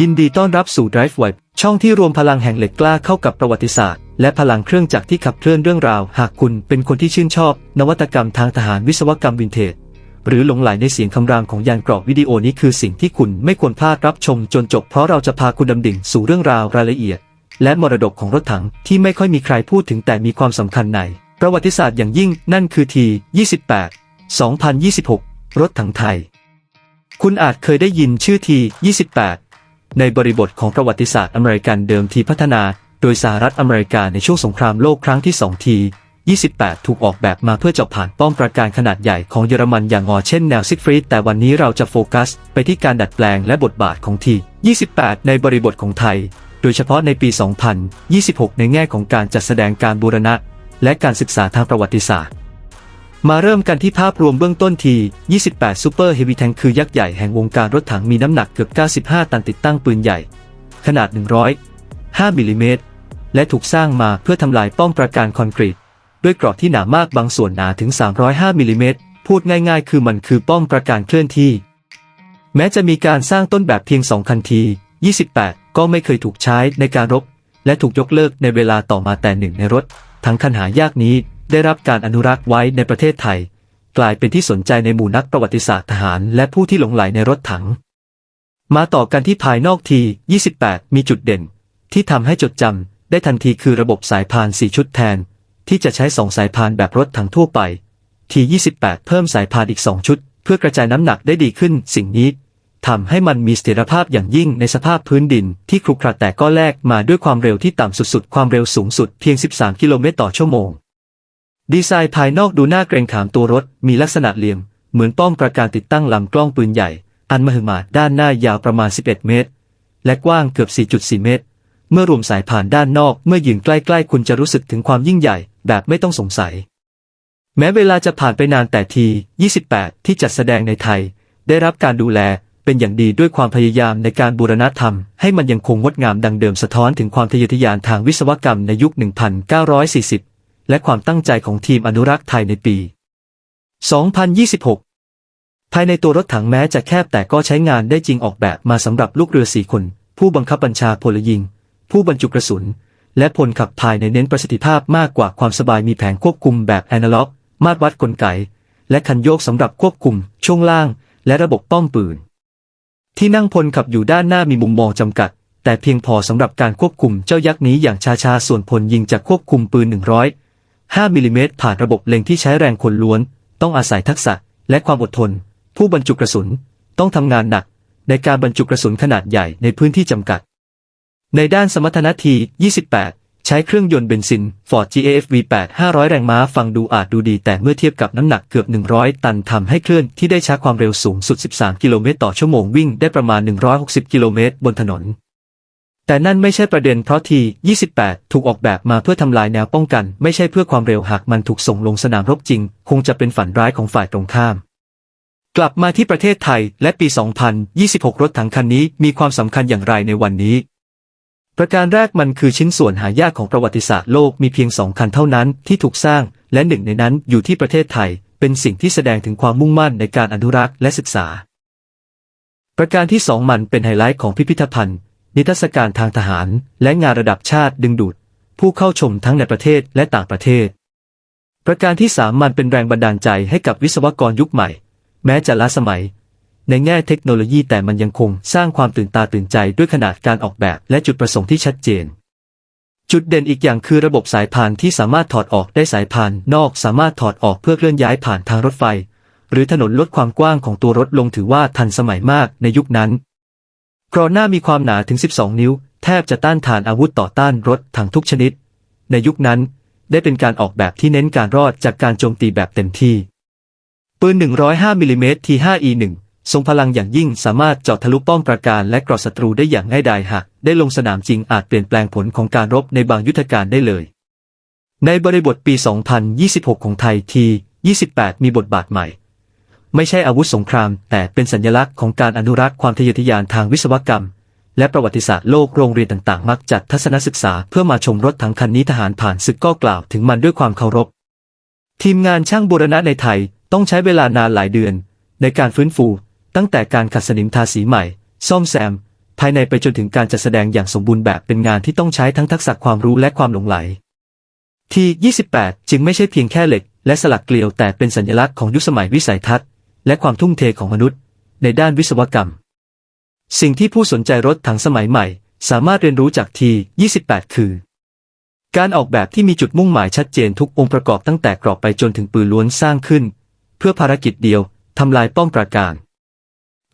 ยินดีต้อนรับสู่ Drive Web ช่องที่รวมพลังแห่งเหล็กกล้าเข้ากับประวัติศาสตร์ และพลังเครื่องจักรที่ขับเคลื่อนเรื่องราว หากคุณเป็นคนที่ชื่นชอบ นวัตกรรมทางทหารวิศวกรรมวินเทจ หรือหลงไหลในเสียงคำรามของยานกรอบวิดีโอนี้คือสิ่งที่คุณไม่ควรพลาดรับชมจนจบเพราะเราจะพาคุณดำดิ่งสู่เรื่องราวรายละเอียด และมรดกของรถถังที่ไม่ค่อยมีใครพูดถึงแต่มีความสำคัญใน ประวัติศาสตร์อย่างยิ่งนั่นคือที28 2026 รถถังไทย คุณอาจเคยได้ยินชื่อที28 ในบริบทของประวัติศาสตร์อเมริกันเดิมทีพัฒนา โดยสหรัฐอเมริกาในช่วงสงครามโลกครั้งที่2ที 28 ถูกออกแบบมาเพื่อเจาะผ่านป้อมปราการขนาดใหญ่ของเยอรมันอย่างงอเช่นแนวซิกฟรีดแต่วันนี้เราจะโฟกัส ไปที่การดัดแปลงและบทบาทของที 28 ในบริบทของไทย โดยเฉพาะในปี 2026 ในแง่ของการจัดแสดงการบูรณะ และการศึกษาทางประวัติศาสตร์ มาเริ่มกันที่ภาพรวมเบื้องต้นที 28 Super Heavy Tank คือยักษ์ใหญ่แห่งวงการรถถังมีน้ำหนักเกือบ 95 ตันติดตั้งปืนใหญ่ ขนาด 105มิลลิเมตร และถูกสร้างมาเพื่อทำลายป้อมปราการคอนกรีต ด้วยกรอบที่หนามากบางส่วนหนาถึง 305มิลลิเมตร พูดง่ายๆ คือมันคือป้อมปราการเคลื่อนที่ แม้จะมีการสร้างต้นแบบเพียง 2 คันที 28 ก็ไม่เคยถูกใช้ในการรบ และถูกยกเลิกในเวลาต่อมาแต่หนึ่งในรถทั้งคันหายากนี้ ได้รับการอนุรักษ์ไว้ในประเทศไทย กลายเป็นที่สนใจในหมู่นักประวัติศาสตร์ทหาร และผู้ที่หลงไหลในรถถัง มาต่อกันที่ภายนอกที 28 มีจุดเด่น ที่ทำให้จดจำได้ทันทีคือระบบสายพาน 4 ชุดแทน ที่จะใช้สองสายพานแบบรถถังทั่วไป ที 28 เพิ่มสายพานอีก 2 ชุด เพื่อกระจายน้ำหนักได้ดีขึ้น สิ่งนี้ทำให้มันมีเสถียรภาพอย่างยิ่งในสภาพพื้นดินที่ครุขระแต่ก็แลกมาด้วยความเร็วที่ต่ำสุดๆ ความเร็วสูงสุดเพียง 13 กิโลเมตรต่อชั่วโมง ดีไซน์ภายนอกดูน่าเกรงขามตัวรถ มีลักษณะเหลี่ยม เหมือนป้อมประการติดตั้งลำกล้องปืนใหญ่ อันมหึมาด้านหน้ายาวประมาณ 11 เมตร และกว้างเกือบ 4.4 เมตร เมื่อรวมสายผ่านด้านนอกเมื่อยืนใกล้ๆ คุณจะรู้สึกถึงความยิ่งใหญ่ แบบไม่ต้องสงสัย แม้เวลาจะผ่านไปนานแต่ที 28 ที่จัดแสดงในไทย ได้รับการดูแลเป็นอย่างดีด้วยความพยายามในการบูรณะธรรม ให้มันยังคงงดงามดังเดิมสะท้อนถึงความทะเยอทะยานทางวิศวกรรมในยุค 1940 และความตั้งใจของทีมอนุรักษ์ไทยในปี 2026 ภายในตัวรถถังแม้จะแคบแต่ก็ใช้งานได้จริงออกแบบมาสำหรับลูกเรือสี่คน ผู้บังคับบัญชาพลยิง ผู้บรรจุกระสุน และพลขับภายในเน้นประสิทธิภาพมากกว่าความสบายมีแผงควบคุมแบบแอนะล็อก มาตรวัดกลไก และคันโยกสำหรับควบคุม ช่วงล่าง และระบบป้อมปืน ที่นั่งพลขับอยู่ด้านหน้ามีมุมมองจำกัดแต่เพียงพอสำหรับการควบคุมเจ้ายักษ์นี้อย่างช้าส่วนพลยิงจะควบคุมปืน100 5มิลลิเมตรผ่านระบบเล็งที่ใช้แรงคนล้วน ต้องอาศัยทักษะและความอดทน ผู้บรรจุกระสุนต้องทำงานหนัก ในการบรรจุกระสุนขนาดใหญ่ในพื้นที่จำกัด ในด้านสมรรถนะที 28 ใช้เครื่องยนต์เบนซิน Ford GAF V8 500 แรงม้าฟังดูอาจดูดีแต่เมื่อเทียบกับน้ำหนักเกือบ 100 ตันทำให้เคลื่อนที่ได้ช้าความเร็วสูงสุด 13 กิโลเมตรต่อชั่วโมงวิ่งได้ประมาณ 160 กิโลเมตรบนถนน แต่นั่นไม่ใช่ประเด็นเพราะที 28 ถูกออกแบบมาเพื่อทำลายแนวป้องกัน ไม่ใช่เพื่อความเร็วหากมันถูกส่งลงสนามรบจริง คงจะเป็นฝันร้ายของฝ่ายตรงข้าม กลับมาที่ประเทศไทยและปี 2026 รถถังคันนี้มีความสำคัญอย่างไรในวันนี้ ประการแรกมันคือชิ้นส่วนหายากของประวัติศาสตร์โลกมีเพียงสองคันเท่านั้นที่ถูกสร้าง และหนึ่งในนั้นอยู่ที่ประเทศไทย เป็นสิ่งที่แสดงถึงความมุ่งมั่นในการอนุรักษ์และศึกษาประการที่สองมันเป็นไฮไลท์ของพิพิธภัณฑ์ นิทรรศการทางทหาร และงานระดับชาติดึงดูด ผู้เข้าชมทั้งในประเทศและต่างประเทศ ประการที่สามมันเป็นแรงบันดาลใจให้กับวิศวกรยุคใหม่ แม้จะล้าสมัย ในแง่เทคโนโลยีแต่มันยังคงสร้างความตื่นตาตื่นใจด้วยขนาดการออกแบบและจุดประสงค์ที่ชัดเจน จุดเด่นอีกอย่างคือระบบสายพานที่สามารถถอดออกได้สายพานนอกสามารถถอดออกเพื่อเคลื่อนย้ายผ่านทางรถไฟ หรือถนนลดความกว้างของตัวรถลงถือว่าทันสมัยมากในยุคนั้น กรอนหน้ามีความหนาถึง 12 นิ้ว แทบจะต้านทานอาวุธต่อต้านรถถังทุกชนิด ในยุคนั้นได้เป็นการออกแบบที่เน้นการรอดจากการโจมตีแบบเต็มที่ ปืน 105มิลลิเมตร T5E1 ทรงพลังอย่างยิ่งสามารถเจาะทะลุป้อมปราการและกรอศัตรูได้อย่างง่ายดายหากได้ลงสนามจริงอาจเปลี่ยนแปลงผลของการรบในบางยุทธการได้เลย ในบริบทปี 2026 ของไทยที 28 มีบทบาทใหม่ ไม่ใช่อาวุธสงคราม แต่เป็นสัญลักษณ์ของการอนุรักษ์ความทะเยอทะยานทางวิศวกรรม และประวัติศาสตร์โลกโรงเรียนต่างๆ มักจัดทัศนศึกษาเพื่อมาชมรถถังคันนี้ทหารผ่านศึกก็กล่าวถึงมันด้วยความเคารพ ทีมงานช่างบูรณะในไทยต้องใช้เวลานานหลายเดือน ในการฟื้นฟู ตั้งแต่การขัดสนิมทาสีใหม่ ซ่อมแซม ภายในไปจนถึงการจัดแสดงอย่างสมบูรณ์แบบเป็นงานที่ต้องใช้ทั้งทักษะความรู้และความหลงไหลที่ 28 จึงไม่ใช่เพียงแค่เหล็ก และสลักเกลียวแต่เป็นสัญลักษณ์ของยุคสมัยวิสัยทัศน์ และความทุ่มเทของมนุษย์ ในด้านวิศวกรรม สิ่งที่ผู้สนใจรถถังสมัยใหม่ สามารถเรียนรู้จากที 28 คือ การออกแบบที่มีจุดมุ่งหมายชัดเจนทุกองค์ประกอบตั้งแต่กรอบไปจนถึงปืนล้วนสร้างขึ้น เพื่อภารกิจเดียวทำลายป้อมปราการ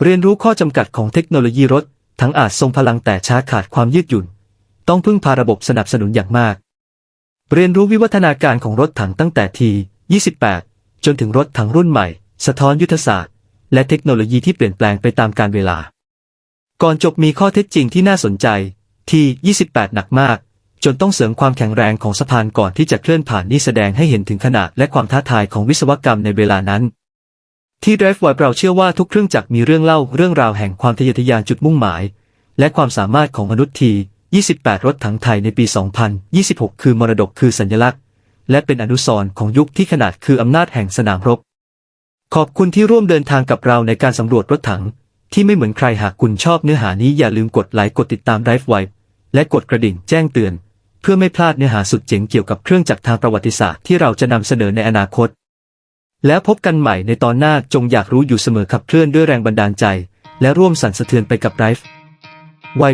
เรียนรู้ข้อจำกัดของเทคโนโลยีรถทั้งอาจทรงพลังแต่ช้าขาดความยืดหยุ่น ต้องพึ่งพาระบบสนับสนุนอย่างมาก เรียนรู้วิวัฒนาการของรถถังตั้งแต่ที 28 จนถึงรถถังรุ่นใหม่ สะท้อนยุทธศาสตร์ และเทคโนโลยีที่เปลี่ยนแปลงไปตามกาลเวลา ก่อนจบมีข้อเท็จจริงที่น่าสนใจ ที่ 28 หนักมาก จนต้องเสริมความแข็งแรงของสะพานก่อนที่จะเคลื่อนผ่านนี่แสดงให้เห็นถึงขนาดและความท้าทายของวิศวกรรมในเวลานั้น ที่ Drive Web เราเชื่อว่าทุกเครื่องจักรมีเรื่องเล่าเรื่องราวแห่งความทะเยอทะยานจุดมุ่งหมาย และความสามารถของมนุษย์ที 28 รถถังไทยในปี 2026 คือมรดกคือสัญลักษณ์ และเป็นอนุสรณ์ของยุคที่ขนาดคืออำนาจแห่งสนามรบ ขอบคุณที่ร่วมเดินทางกับเราในการสำรวจรถถัง ที่ไม่เหมือนใครหากคุณชอบเนื้อหานี้อย่าลืมกดไลค์กดติดตาม Drive w i และกดกระดิ่งแจ้งเตือน เพื่อไม่พลาดเนื้อหาสุดเจ๋งเกี่ยวกับเครื่องจักรทางประวัติศาสตร์ที่เราจะนำเสนอในอนาคต แล้วพบกันใหม่ในตอนหน้าจงอยากรู้อยู่เสมอขับเคลื่อนด้วยแรงบันดาลใจ และร่วมสั่นสะเทือนไปกับ Drive w i